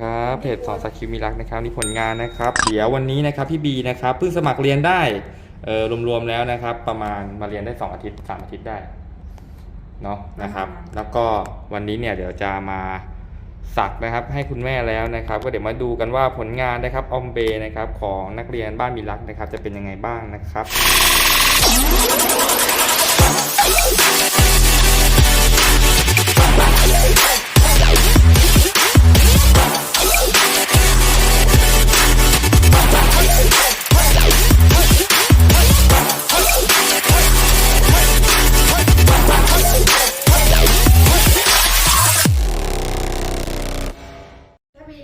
ครับเพจสอนสกิลมีรักนะครับนี่ผลงานนะครับ เดี๋ยววันนี้นะครับพี่บีนะครับเพิ่งสมัครเรียนได้เออรวมๆแล้วนะครับ ประมาณมาเรียนได้ 2 อาทิตย์3อาทิตย์ได้เนาะนะครับ แล้วก็วันนี้เนี่ยเดี๋ยวจะมาสักนะครับให้คุณแม่แล้วนะครับ ก็เดี๋ยวมาดูกันว่าผลงานนะครับออมเบนะครับของนักเรียนบ้านมีรักนะครับ จะเป็นยังไงบ้างนะครับ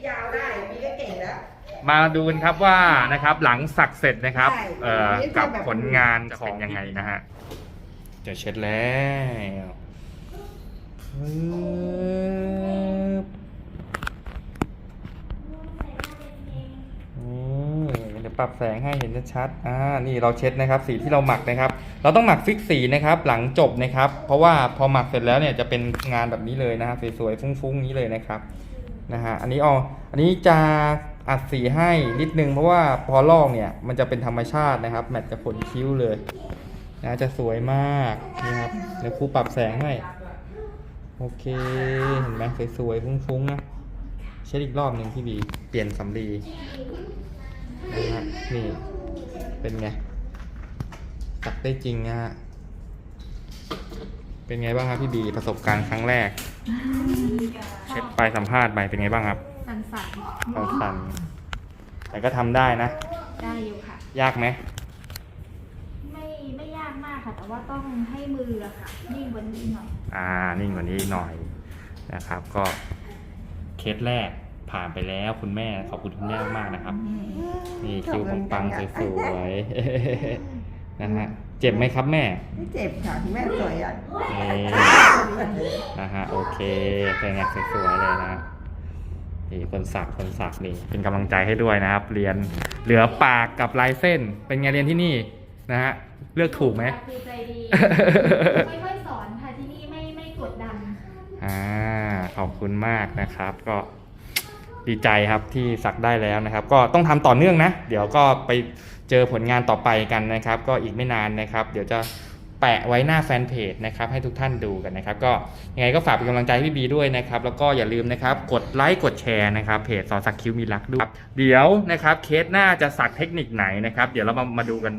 ยาวได้มีก็เก่งแล้ว มาดูกันครับว่านะครับหลังสักเสร็จนะครับใช่เอ่ออันนี้กับแบบ ผลงานของยังไงนะฮะจะเช็ดแล้วปึ๊บนี่เดี๋ยวปรับแสงให้เห็นชัดๆอ่านี่เราเช็ดนะครับ สีที่เราหมักนะครับ เราต้องหมักฟิกสีนะครับ หลังจบนะครับ เพราะว่าพอหมักเสร็จแล้วเนี่ยจะเป็นงานแบบนี้เลยนะฮะสวยๆฟุ้งๆนี้เลยนะครับ นะฮะอันนี้อ๋ออันนี้จะอัดสีให้นิดนึงเพราะว่าพอลอกเนี่ยมันจะเป็นธรรมชาตินะครับ แมทกับขนคิ้วเลยนะจะสวยมากนี่ครับเดี๋ยวครูปรับแสงให้โอเคเห็นไหมสวยๆฟุ้งๆนะเช็ดอีกรอบหนึ่งพี่บีเปลี่ยนสำลีนะฮะนี่เป็นไงสักได้จริงนะฮะเป็นไงบ้างครับพี่บีประสบการณ์ครั้งแรก เช็ดไปสัมภาษณ์ไปเป็นไงบ้างครับสันสันเขาสั่นแต่ก็ทำได้นะ ได้อยู่ค่ะ ยากไหมไม่ไม่ยากมากค่ะ แต่ว่าต้องให้มืออะค่ะนิ่งกว่านี้หน่อย อ่า นิ่งกว่านี้หน่อยนะครับ ก็เคสแรกผ่านไปแล้วคุณแม่ขอบคุณคุณแม่มากๆนะครับ นี่คิวของปังสวยๆ นะฮะ เจ็บไหมครับแม่ ไม่เจ็บค่ะคุณแม่สวยอะ นี่ นะฮะโอเคเป็นไงสวยๆเลยนะนี่คนสักคนสักนี่เป็นกำลังใจให้ด้วยนะครับ เรียนเหลือปากกับลายเส้น เป็นไงเรียนที่นี่นะฮะเลือกถูกไหมคือใจดีค่อยๆสอนค่ะที่นี่ไม่ไม่กดดันอ่าขอบคุณมากนะครับ ก็ดีใจครับที่สักได้แล้วนะครับ ก็ต้องทำต่อเนื่องนะ เดี๋ยวก็ไปเจอผลงานต่อไปกันนะครับ ก็อีกไม่นานนะครับ เดี๋ยวจะ แปะไว้หน้าแฟนเพจนะครับให้ทุกท่านดูกันนะครับก็ยังไงก็ฝากเป็นกำลังใจให้พี่บีด้วยนะครับแล้วก็อย่าลืมนะครับกดไลค์กดแชร์นะครับเพจสอสักคิ้วมีรักด้วยครับเดี๋ยวนะครับเคสหน้าจะสักเทคนิคไหนนะครับเดี๋ยวเรามามาดูกัน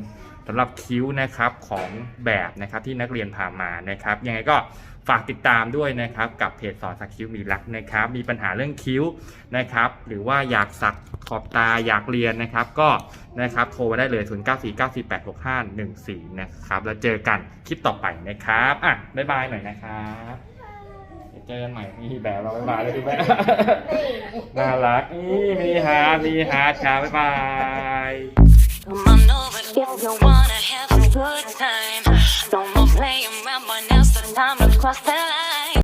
สำหรับคิ้วนะครับของแบบนะครับที่นักเรียนผ่ามานะครับยังไงก็ฝากติดตามด้วยนะครับกับเพจสอนสักคิ้วมีรักนะครับมีปัญหาเรื่องคิ้วนะครับหรือว่าอยากสัก ขอบตาอยากเรียนนะครับ ก็นะครับโทรมาได้เลย 0 9 4 9 4 8 6 5 1 4 นะครับ แล้วเจอกันคลิปต่อไปนะครับอะบ๊ายบายหน่อยนะครับเจอกันใหม่ที่แบบเราบ๊ายบายเลยดีไหมน่ารักนี่มีฮาร์ดมีฮาร์ดครับบ๊ายบาย Come on over if you wanna have a good time. No more playing around, but now's the time to cross the line.